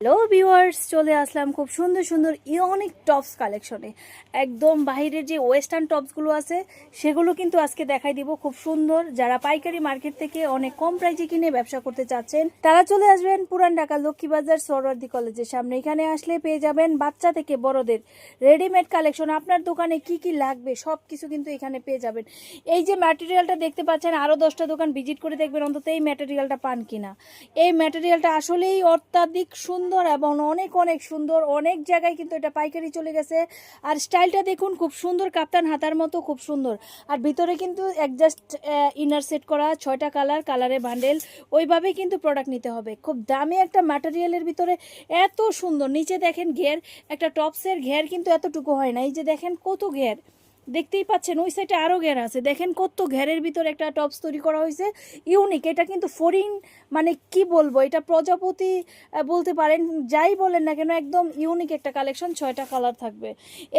Hello viewers চলে আসলাম খুব সুন্দর সুন্দর ইউনিক টপস কালেকশনে একদম বাইরের যে ওয়েস্টার্ন টপসগুলো আছে, সেগুলো কিন্তু আজকে দেখাই দিব খুব সুন্দর। যারা পাইকারি মার্কেট থেকে অনেক কম প্রাইসে কিনে ব্যবসা করতে চাচ্ছেন, তারা চলে আসবেন পুরান ঢাকা লক্ষ্মীবাজার সরওয়ার্দি কলেজের সামনে। এখানে আসলে পেয়ে যাবেন বাচ্চা থেকে বড়দের রেডিমেড কালেকশন আপনার দোকানে কি কি লাগবে সব কিছু কিন্তু এখানে পেয়ে যাবেন। এই যে ম্যাটেরিয়ালটা দেখতে পাচ্ছেন আরও দশটা দোকান ভিজিট করে দেখবেন, অন্তত এই ম্যাটেরিয়ালটা পান কিনা। এই ম্যাটেরিয়ালটা আসলেই অত্যাধিক সুন্দর এবং অনেক অনেক সুন্দর, অনেক জায়গায় কিন্তু এটা পাইকারি চলে গেছে। আর স্টাইলটা দেখুন, খুব সুন্দর কাপ্তান হাতার মতো, খুব সুন্দর। আর ভিতরে কিন্তু অ্যাডজাস্ট ইনার সেট করা, ছয়টা কালার কালারে বান্ডেল ওইভাবেই কিন্তু প্রোডাক্ট নিতে হবে। খুব দামি একটা ম্যাটেরিয়ালের ভিতরে এত সুন্দর। নিচে দেখেন ঘের, একটা টপসের ঘের কিন্তু এতটুকু হয় না। এই যে দেখেন কত ঘের। দেখতেই পাচ্ছেন, ওই সাইডে আরও ঘের আছে। দেখেন কত ঘেরের ভিতরে একটা টপস তৈরি করা হয়েছে। ইউনিক এটা কিন্তু ফরিন মানে কি বলব, এটা প্রজাপতি বলতে পারেন, যাই বলেন না কেন, একদম ইউনিক একটা কালেকশন ছয়টা কালার থাকবে।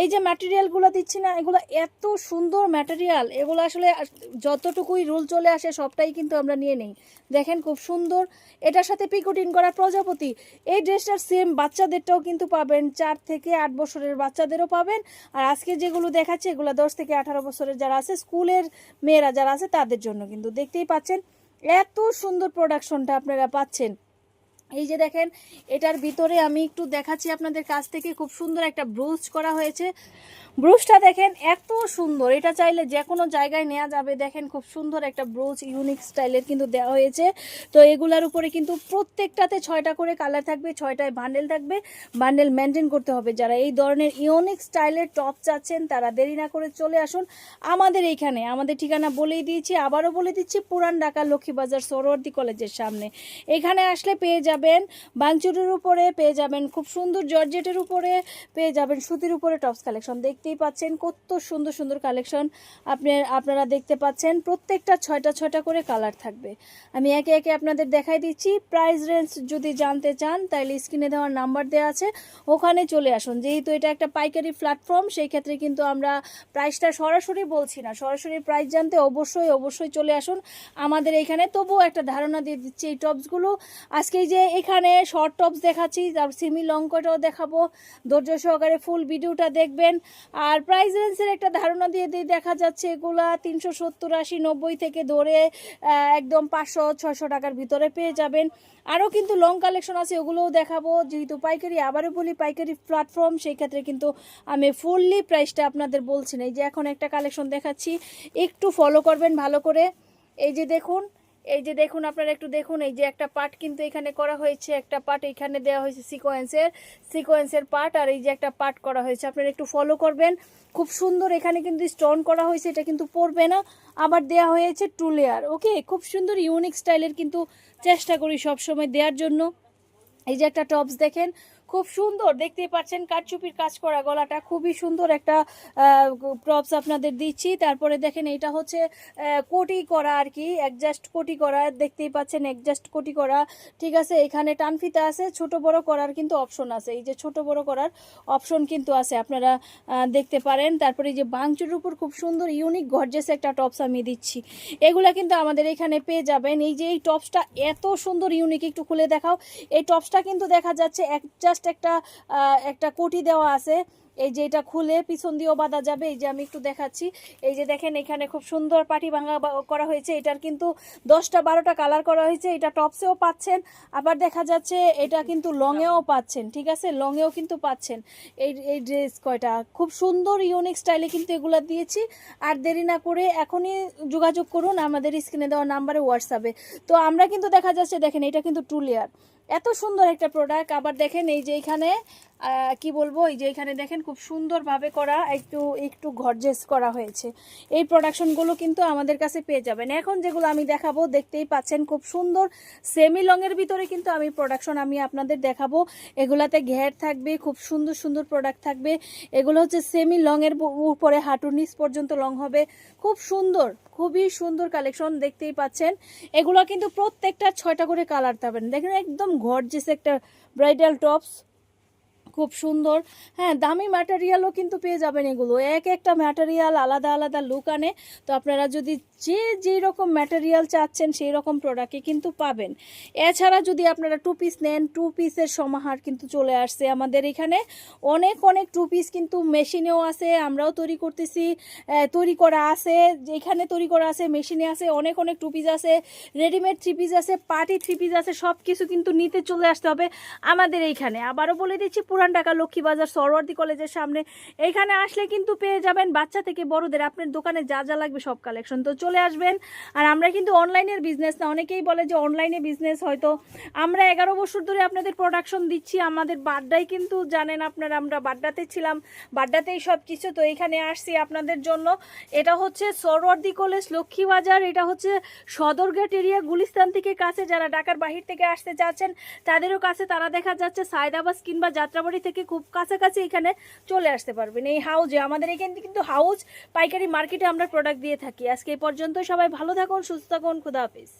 এই যে ম্যাটেরিয়ালগুলো দিচ্ছি না, এগুলো এত সুন্দর ম্যাটেরিয়াল এগুলো আসলে যতটুকুই রোল চলে আসে, সবটাই কিন্তু আমরা নিয়ে নেই। দেখেন খুব সুন্দর, এটার সাথে পিকোটিন করা প্রজাপতি। এই ড্রেসটার সেম বাচ্চাদেরটাও কিন্তু পাবেন, চার থেকে আট বছরের বাচ্চাদেরও পাবেন। আর আজকে যেগুলো দেখাচ্ছে, এগুলো দশ থেকে আঠারো বছরের যারা আছে, স্কুলের মেয়েরা যারা আছে, তাদের জন্য। কিন্তু দেখতেই পাচ্ছেন, এত সুন্দর প্রোডাকশনটা আপনারা পাচ্ছেন। এই যে দেখেন, এটার ভিতরে আমি একটু দেখাচ্ছি আপনাদের কাছ থেকে, খুব সুন্দর একটা ব্রুজ করা হয়েছে। ব্রুজটা দেখেন এত সুন্দর, এটা চাইলে যে কোনো জায়গায় নেওয়া যাবে। দেখেন খুব সুন্দর একটা ব্রুজ ইউনিক স্টাইলের কিন্তু দেওয়া হয়েছে। তো এগুলার উপরে কিন্তু প্রত্যেকটাতে ছয়টা করে কালার থাকবে, ছয়টায় বান্ডেল থাকবে। বান্ডেল মেনটেন করতে হবে। যারা এই ধরনের ইউনিক স্টাইলের টপ চাচ্ছেন, তারা দেরি না করে চলে আসুন আমাদের এইখানে। আমাদের ঠিকানা বলেই দিয়েছি, আবারও বলে দিচ্ছি, পুরান ঢাকা লক্ষ্মীবাজার সরোয়ার্দি কলেজের সামনে। এখানে আসলে পেয়ে যাবেন বাংচুরের উপরে পেয়ে যাবেন, খুব সুন্দর জর্জেটের উপরে পেয়ে যাবেন, সুতির উপরে টপস কালেকশন। দেখতেই পাচ্ছেন কত সুন্দর সুন্দর কালেকশন। আপনি, আপনারা দেখতে পাচ্ছেন প্রত্যেকটা ছয়টা ছয়টা করে কালার থাকবে। আমি একে একে আপনাদের দেখাই দিচ্ছি। প্রাইস রেঞ্জ যদি জানতে চান, তাহলে স্ক্রিনে দেওয়ার নাম্বার দেওয়া আছে। ওখানে চলে আসুন। যেহেতু এটা একটা পাইকারি প্ল্যাটফর্ম সেই ক্ষেত্রে কিন্তু আমরা প্রাইসটা সরাসরি বলছি না। সরাসরি প্রাইস জানতে অবশ্যই অবশ্যই চলে আসুন। আমাদের এখানে তবুও একটা ধারণা দিয়ে দিচ্ছি এই টপসগুলো। আজকে যে এখানে শর্ট টপস দেখাচ্ছি, তারপর সিমি লং কটাও দেখাবো। ধৈর্য সহকারে ফুল ভিডিওটা দেখবেন। আর প্রাইস রেঞ্জের একটা ধারণা দিয়ে দিয়ে দেখা যাচ্ছে, এগুলা তিনশো সত্তর, আশি, নব্বই থেকে ধরে একদম পাঁচশো ছশো টাকার ভিতরে পেয়ে যাবেন। আরও কিন্তু লং কালেকশন আছে, ওগুলোও দেখাবো। যেহেতু পাইকারি, আবারও বলি পাইকারি প্ল্যাটফর্ম সেই ক্ষেত্রে কিন্তু আমি ফুললি প্রাইসটা আপনাদের বলছি না। এই যে এখন একটা কালেকশন দেখাচ্ছি, একটু ফলো করবেন ভালো করে। এই যে দেখুন এই যে দেখুন, আপনারা একটু দেখুন, এই যে একটা পার্ট কিন্তু এখানে করা হয়েছে। একটা পার্ট এখানে দেওয়া হয়েছে সিকোয়েন্সের সিকোয়েন্সের পার্ট, আর এই যে একটা পার্ট করা হয়েছে। আপনারা একটু ফলো করবেন। খুব সুন্দর এখানে কিন্তু স্টোন করা হয়েছে, এটা কিন্তু পড়বে না। আবার দেওয়া হয়েছে টু লেয়ার ওকে খুব সুন্দর ইউনিক স্টাইলের কিন্তু চেষ্টা করি সবসময় দেওয়ার জন্য। এই যে একটা টপস দেখেন খুব সুন্দর। দেখতেই পাচ্ছেন কাঠচুপির কাজ করা গলাটা। খুবই সুন্দর একটা টপস আপনাদের দিচ্ছি। তারপরে দেখেন এটা হচ্ছে কোটি করা আর কি অ্যাডজাস্ট কোটি করা। দেখতেই পাচ্ছেন অ্যাডজাস্ট কোটি করা। ঠিক আছে, এখানে টানফিতা আছে, ছোট বড় করার কিন্তু অপশন আছে। এই যে ছোট বড় করার অপশন কিন্তু আছে, আপনারা দেখতে পারেন। তারপরে এই যে বাংচুর উপর খুব সুন্দর ইউনিক গর্জেস একটা টপস আমি দিচ্ছি। এগুলা কিন্তু আমাদের এখানে পেয়ে যাবেন। এই যে এই টপসটা এত সুন্দর ইউনিক একটু খুলে দেখাও। এই টপসটা কিন্তু দেখা যাচ্ছে এক জাস্ট একটা একটা কোটি দেওয়া আছে। এই যে এটা খুলে পিছন দিয়েও বাঁধা যাবে, এই যে আমি একটু দেখাচ্ছি। এই যে দেখেন, এখানে খুব সুন্দর পাটি ভাঙা করা হয়েছে। এটার কিন্তু দশটা, বারোটা কালার করা হয়েছে। এটা টপসেও পাচ্ছেন, আবার দেখা যাচ্ছে এটা কিন্তু লংয়েও পাচ্ছেন, ঠিক আছে? লংয়েও কিন্তু পাচ্ছেন। এই এই ড্রেস কয়টা? খুব সুন্দর ইউনিক স্টাইলে কিন্তু এগুলা দিয়েছি। আর দেরি না করে এখনই যোগাযোগ করুন আমাদের স্ক্রিনে দেওয়া নাম্বারে হোয়াটসঅ্যাপে। তো আমরা কিন্তু দেখা যাচ্ছে, দেখেন এটা কিন্তু টু লেয়ার। এত সুন্দর একটা প্রোডাক্ট আবার দেখেন এই যে এখানে কি বলব, এই যে এখানে দেখেন খুব সুন্দরভাবে করা, একটু একটু ঘরজেস করা হয়েছে। এই প্রোডাকশনগুলো কিন্তু আমাদের কাছে পেয়ে যাবেন। এখন যেগুলো আমি দেখাবো, দেখতেই পাচ্ছেন খুব সুন্দর। সেমি লংয়ের ভিতরে কিন্তু আমি প্রোডাকশন আমি আপনাদের দেখাবো। এগুলাতে ঘের থাকবে, খুব সুন্দর সুন্দর প্রোডাক্ট থাকবে। এগুলো হচ্ছে সেমি লংয়ের উপরে হাঁটুর নিচ পর্যন্ত লং হবে। খুব সুন্দর, খুবই সুন্দর কালেকশন দেখতেই পাচ্ছেন। এগুলো কিন্তু প্রত্যেকটা ছয়টা করে কালার পাবেন। দেখেন একদম গর্জেস একটা ব্রাইডাল টপস খুব সুন্দর। হ্যাঁ দামি ম্যাটেরিয়ালও কিন্তু পেয়ে যাবেন এগুলো। এক একটা ম্যাটেরিয়াল আলাদা আলাদা লুক আনে। তো আপনারা যদি যে যেই রকম ম্যাটেরিয়াল চাচ্ছেন, সেই রকম প্রোডাক্টই কিন্তু পাবেন। এছাড়া যদি আপনারা টু পিস নেন টু পিসের সমাহার কিন্তু চলে আসছে আমাদের এখানে। অনেক অনেক টু পিস কিন্তু মেশিনেও আছে, আমরাও তৈরি করতেছি। তৈরি করা আছে, যেখানে তৈরি করা আছে মেশিনে আছে, অনেক অনেক টু পিস আছে। রেডিমেড থ্রি পিস আছে পার্টি থ্রি পিস আছে সব কিছু কিন্তু নিতে চলে আসতে হবে আমাদের এইখানে। আবারও বলে দিচ্ছি পুরান ঢাকা লক্ষ্মীবাজার সরওয়ার্দি কলেজের সামনে। এইখানে আসলে কিন্তু পেয়ে যাবেন বাচ্চা থেকে বড়দের। আপনার দোকানে যা যা লাগবে সব কালেকশন তো চলে আসবেন। আর আমরা কিন্তু অনলাইনের বিজনেস না, অনেকেই বলে যে অনলাইনে বিজনেস হয়তো আমরা এগারো বছর ধরে আপনাদের প্রোডাকশন দিচ্ছি, আমাদের বাড্ডায় কিন্তু জানেন আপনারা, আমরা বাড্ডাতে ছিলাম, বাড্ডাতেই সব কিছু তো এখানে আসছি আপনাদের জন্য। এটা হচ্ছে সরওয়ার্দি কলেজ লক্ষ্মীবাজার। এটা হচ্ছে সদরঘাট এরিয়া গুলিস্তান থেকে কাছে। যারা ঢাকার বাহির থেকে আসতে চাচ্ছেন, তাদেরও কাছে তারা দেখা যাচ্ছে সায়দাবাস কিংবা যাত্রাবাড়ি থেকে খুব কাছাকাছি এখানে চলে আসতে পারবেন। এই হাউজে আমাদের এখানে কিন্তু হাউজ পাইকারি মার্কেটে আমরা প্রোডাক্ট দিয়ে থাকি। আজকে এই পর্যন্ত সবাই ভালো থাকুন, সুস্থ থাকুন। খুদা হাফিজ।